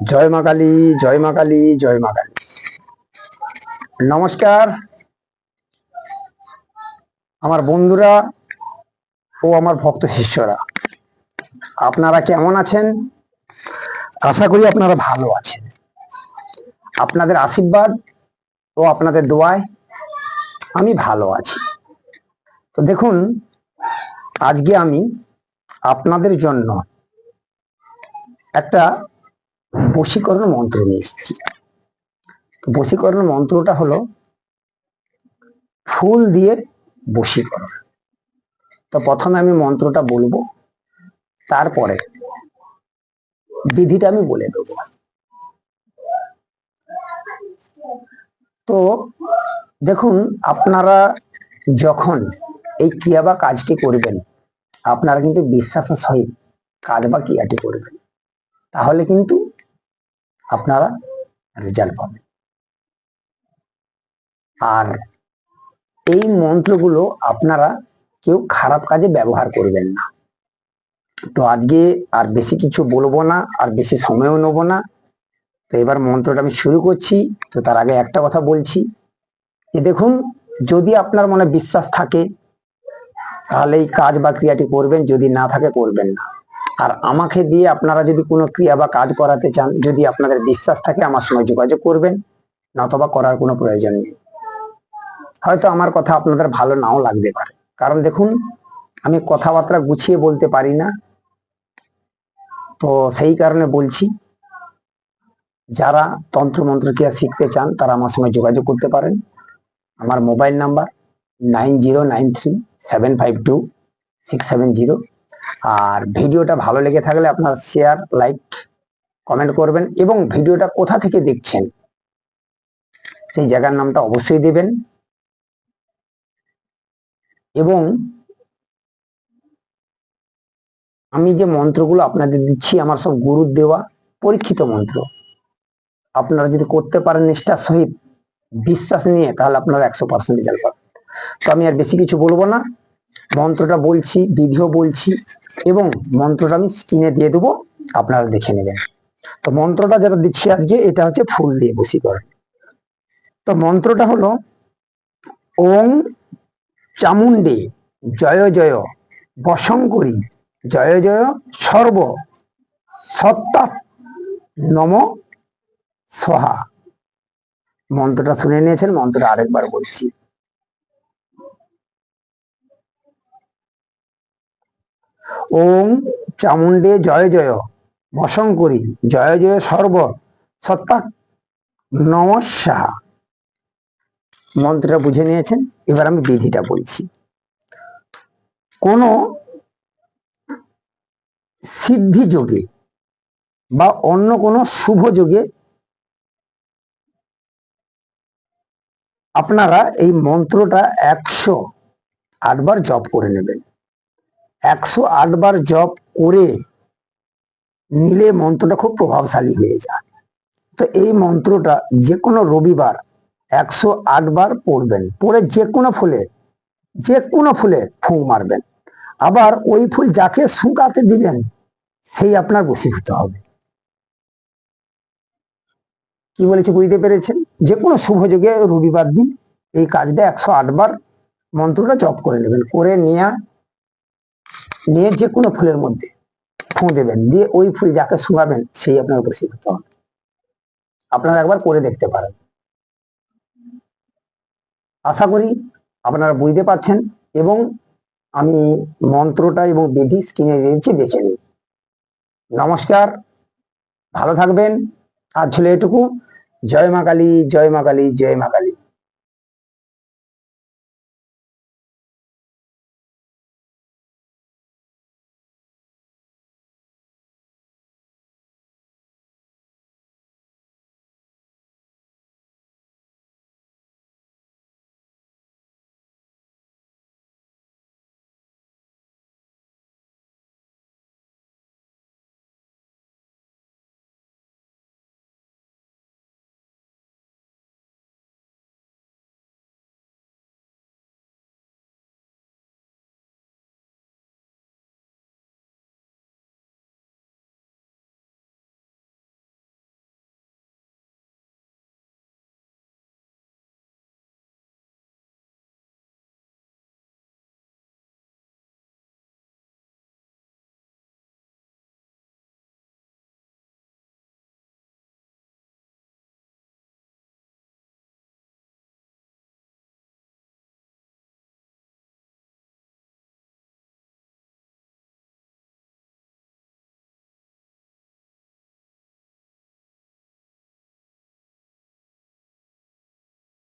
জয় মা কালী, জয় মা কালী, জয় মা কালী। নমস্কার। আমার বন্ধুরা ও আমার ভক্ত শিষ্যরা, আপনারা কেমন আছেন? আশা করি আপনারা ভালো আছেন। আপনাদের আশীর্বাদ ও আপনাদের দোয়ায় আমি ভালো আছি। তো দেখুন, আজকে আমি আপনাদের জন্য একটা বশীকরণ মন্ত্র নিয়ে এসেছি। বশীকরণ মন্ত্রটা হলো ফুল দিয়ে বশীকরণ। তো প্রথমে আমি মন্ত্রটা বলব, তারপরে বিধিটা আমি বলে দেবো। তো দেখুন, আপনারা যখন এই ক্রিয়া বা কাজটি করবেন, আপনারা কিন্তু বিশ্বাসের সহিত কাজ বা ক্রিয়াটি করবেন। তাহলে কিন্তু আপনারা রেজাল্ট পাবেন। আর এই মন্ত্রগুলো আপনারা কেউ খারাপ কাজে ব্যবহার করবেন না। তো আজকে আর বেশি কিছু বলব না, আর বেশি সময়ও নেব না। তো এবার মন্ত্রটা আমি শুরু করছি। তো তার আগে একটা কথা বলছি। যে দেখুন, যদি আপনার মনে বিশ্বাস থাকে, তাহলে এই কাজ বা ক্রিয়াটি করবেন, যদি না থাকে, করবেন না। আর আমাকে দিয়ে আপনারা যদি কোনো ক্রিয়া বা কাজ করাতে চান, যদি আপনাদের বিশ্বাস থাকে, আমার সঙ্গে যোগাযোগ করবেন, নতবা করার কোনো প্রয়োজন নেই। হয়তো আমার কথা আপনাদের ভালো নাও লাগতে পারে। কারণ দেখুন, আমি কথাবার্তা গুছিয়ে বলতে পারি না। তো সেই কারণে বলছি, যারা তন্ত্র মন্ত্র ক্রিয়া শিখতে চান, তারা আমার সঙ্গে যোগাযোগ করতে পারেন। আমার mobile number nine zero nine three seven five two six seven zero. আর ভিডিওটা ভালো লেগে থাকলে আপনার শেয়ার লাইক কমেন্ট করবেন এবং ভিডিওটা কোথা থেকে দেখছেন সেই জায়গার নামটা অবশ্যই দেবেন। এবং আমি যে মন্ত্রগুলো আপনাদের দিচ্ছি, আমার সব গুরুর দেওয়া পরীক্ষিত মন্ত্র। আপনারা যদি করতে পারেন নিষ্ঠার সহিত, বিশ্বাস নিয়ে তাহলে আপনারা একশো পার্সেন্ট রেজাল্ট পাবেন। তো আমি আর বেশি কিছু বলব না। মন্ত্রটা বলছি, বিধিও বলছি এবং মন্ত্রটা আমি স্ক্রিনে দিয়ে দেবো, আপনারা দেখে নেবেন। তো মন্ত্রটা যেটা দিচ্ছি আজকে, এটা হচ্ছে ফুল দিয়ে বসীকরণ। তো মন্ত্রটা হলো, ওং চামুণ্ডে জয় জয় বশঙ্করী জয় জয়, সর্ব সত্তা নম সহা মন্ত্রটা শুনে নিয়েছেন, মন্ত্রটা আরেকবার বলছি। ওম চামুণ্ডে জয় জয় বশঙ্করী জয় জয় সর্ব, সত্তা নমস্যা মন্ত্রটা বুঝে নিয়েছেন, এবার আমি বিধিটা বলছি। কোন সিদ্ধি যোগে বা অন্য কোনো শুভ যোগে আপনারা এই মন্ত্রটা একশো আটবার জপ করে নেবেন। একশো আটবার জপ করে নিলে মন্ত্রটা খুব প্রভাবশালী হয়ে যায়। তো এই মন্ত্রটা যে কোনো রবিবার একশো আটবার পড়বেন। পড়ে যে কোনো ফুলে যে কোনো ফুলে ফুঁ মারবেন। আবার ওই ফুল যাকে শুকাতে দিবেন, সেই আপনার বসীভূত হবে। কি বলেছে বুঝতে পেরেছেন? যে কোনো শুভ যোগে রবিবার দিন এই কাজটা একশো আটবার মন্ত্রটা জপ করে নেবেন। করে নিয়ে নিয়ে যে কোনো ফুলের মধ্যে ফুঁ দেবেন, দিয়ে ওই ফুল যাকে শুকাবেন সেই আপনার বসীভূত হবে। আপনারা একবার করে দেখতে পারেন। আশা করি আপনারা বুঝতে পারছেন এবং আমি মন্ত্রটা এবং বিধি স্ক্রিনে দিয়েছি দেখে নিন নমস্কার, ভালো থাকবেন। আর ছিল এটুকু জয় মা কালী, জয় মা কালী, জয় মা কালী।